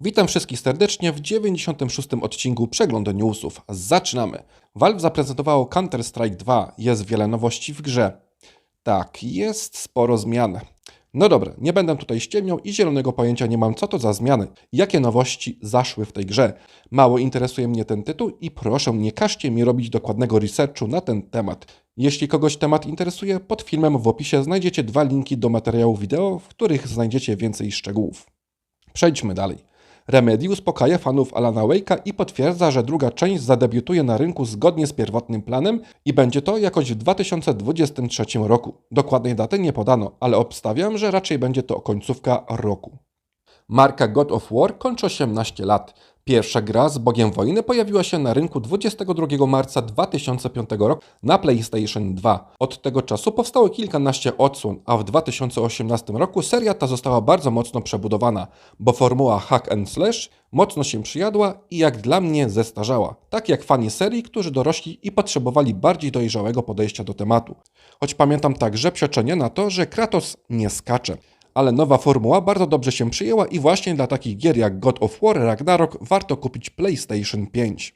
Witam wszystkich serdecznie w 96. odcinku Przeglądu Newsów. Zaczynamy. Valve zaprezentowało Counter-Strike 2. Jest wiele nowości w grze. Tak, jest sporo zmian. No dobra, nie będę tutaj ściemniał i zielonego pojęcia nie mam, co to za zmiany, jakie nowości zaszły w tej grze. Mało interesuje mnie ten tytuł i proszę, nie każcie mi robić dokładnego researchu na ten temat. Jeśli kogoś temat interesuje, pod filmem w opisie znajdziecie dwa linki do materiałów wideo, w których znajdziecie więcej szczegółów. Przejdźmy dalej. Remedy uspokaja fanów Alana Wake'a i potwierdza, że druga część zadebiutuje na rynku zgodnie z pierwotnym planem i będzie to jakoś w 2023 roku. Dokładnej daty nie podano, ale obstawiam, że raczej będzie to końcówka roku. Marka God of War kończy 18 lat. Pierwsza gra z Bogiem Wojny pojawiła się na rynku 22 marca 2005 roku na PlayStation 2. Od tego czasu powstało kilkanaście odsłon, a w 2018 roku seria ta została bardzo mocno przebudowana, bo formuła hack and slash mocno się przyjadła i jak dla mnie zestarzała. Tak jak fani serii, którzy dorośli i potrzebowali bardziej dojrzałego podejścia do tematu. Choć pamiętam także przeczenie na to, że Kratos nie skacze ale nowa formuła bardzo dobrze się przyjęła i właśnie dla takich gier jak God of War Ragnarok warto kupić PlayStation 5.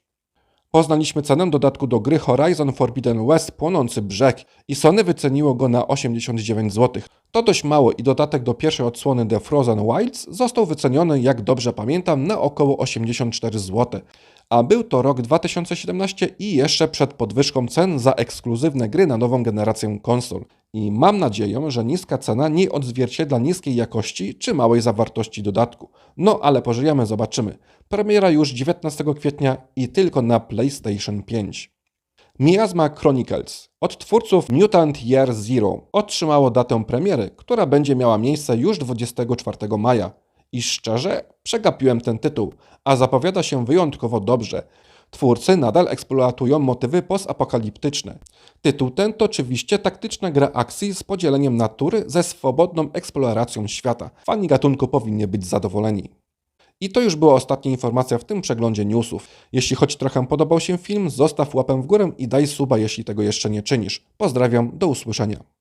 Poznaliśmy cenę dodatku do gry Horizon Forbidden West Płonący Brzeg i Sony wyceniło go na 89 zł. To dość mało i dodatek do pierwszej odsłony The Frozen Wilds został wyceniony, jak dobrze pamiętam, na około 84 zł. A był to rok 2017 i jeszcze przed podwyżką cen za ekskluzywne gry na nową generację konsol. I mam nadzieję, że niska cena nie odzwierciedla niskiej jakości czy małej zawartości dodatku. No ale pożyjemy, zobaczymy. Premiera już 19 kwietnia i tylko na PlayStation 5. Miasma Chronicles od twórców Mutant Year Zero otrzymało datę premiery, która będzie miała miejsce już 24 maja. I szczerze, przegapiłem ten tytuł, a zapowiada się wyjątkowo dobrze. Twórcy nadal eksploatują motywy postapokaliptyczne. Tytuł ten to oczywiście taktyczna gra akcji z podzieleniem natury ze swobodną eksploracją świata. Fani gatunku powinni być zadowoleni. I to już była ostatnia informacja w tym przeglądzie newsów. Jeśli choć trochę podobał się film, zostaw łapę w górę i daj suba, jeśli tego jeszcze nie czynisz. Pozdrawiam, do usłyszenia.